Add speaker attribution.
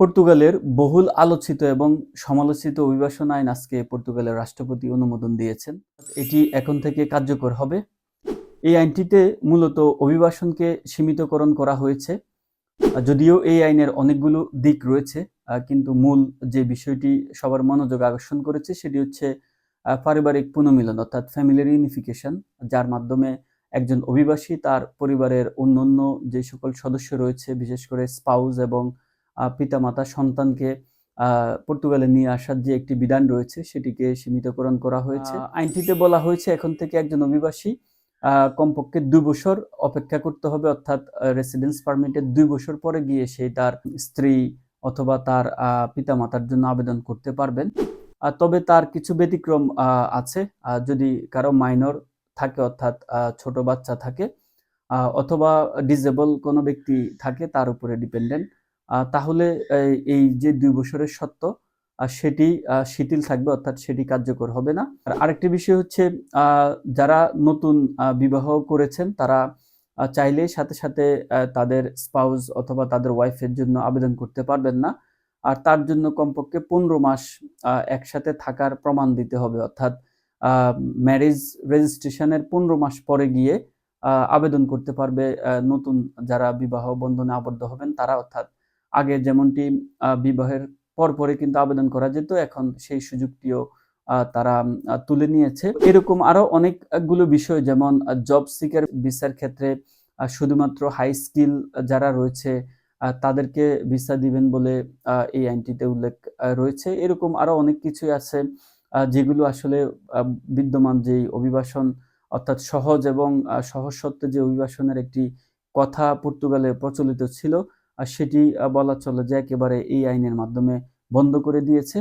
Speaker 1: পর্তুগালের বহুল আলোচিত এবং সমালোচিত অভিবাসন আইন আজকে পর্তুগালের রাষ্ট্রপতি অনুমোদন দিয়েছেন। এটি এখন থেকে কার্যকর হবে। এই আইনটিতে মূলত অভিবাসনকে সীমিতকরণ করা হয়েছে। যদিও এই আইনের অনেকগুলো দিক রয়েছে কিন্তু মূল যে বিষয়টি সবার মনোযোগ আকর্ষণ করেছে সেটি হচ্ছে পারিবারিক পুনর্মিলন অর্থাৎ ফ্যামিলি ইউনিফিকেশন যার মাধ্যমে একজন অভিবাসী তার পরিবারের অন্যান্য যে সকল সদস্য রয়েছে, বিশেষ করে স্পাউস এবং পিতামাতা সন্তানকে পর্তুগালে নিয়ে আসার যে একটি বিধান রয়েছে সেটিকে সীমিতকরণ করা হয়েছে। আইনটিতে বলা হয়েছে এখন থেকে একজন অভিবাসী কমপক্ষে দুই বছর অপেক্ষা করতে হবে অর্থাৎ রেসিডেন্স পারমিটের দুই বছর পরে গিয়ে সে তার স্ত্রী অথবা তার আহ, পিতামাতার জন্য আবেদন করতে পারবেন। তবে তার কিছু ব্যতিক্রম আছে। যদি কারও মাইনর থাকে অর্থাৎ ছোট বাচ্চা থাকে অথবা ডিজেবল কোনো ব্যক্তি থাকে তার উপরে ডিপেন্ডেন্ট তাহলে এই- যে দুই বছরের সত্য সেটি শিথিল থাকবে, অর্থাৎ সেটি কার্যকর হবে না। আর আরেকটি বিষয় হচ্ছে যারা নতুন বিবাহ করেছেন, তারা চাইলে সাথে সাথে তাদের স্পাউস অথবা তাদের ওয়াইফের জন্য আবেদন করতে পারবেন না। আর তার জন্য কমপক্ষে পনেরো মাস একসাথে থাকার প্রমাণ দিতে হবে। অর্থাৎ ম্যারেজ রেজিস্ট্রেশনের পনেরো মাস পরে গিয়ে আবেদন করতে পারবে নতুন যারা বিবাহ বন্ধনে আবদ্ধ হবেন, তারা অর্থাৎ আগে যেমনটি বিবাহের পরপরে কিন্তু আবেদন করা যেত, এখন সেই সুযোগটিও তারা তুলে নিয়েছে। এরকম আরও অনেকগুলো বিষয় যেমন জব সিকার ভিসার ক্ষেত্রে শুধুমাত্র হাই স্কিল যারা রয়েছে তাদেরকে ভিসা দিবেন বলে এই আইনটিতে উল্লেখ রয়েছে। এরকম আরও অনেক কিছুই আছে যেগুলো আসলে বিদ্যমান যেই অভিবাসন, অর্থাৎ সহজ এবং সহজ সত্ত্বে যে অভিবাসনের একটি কথা পর্তুগালে প্রচলিত ছিল সেটি বলা চলে যে একেবারে এই আইনের মাধ্যমে বন্ধ করে দিয়েছে।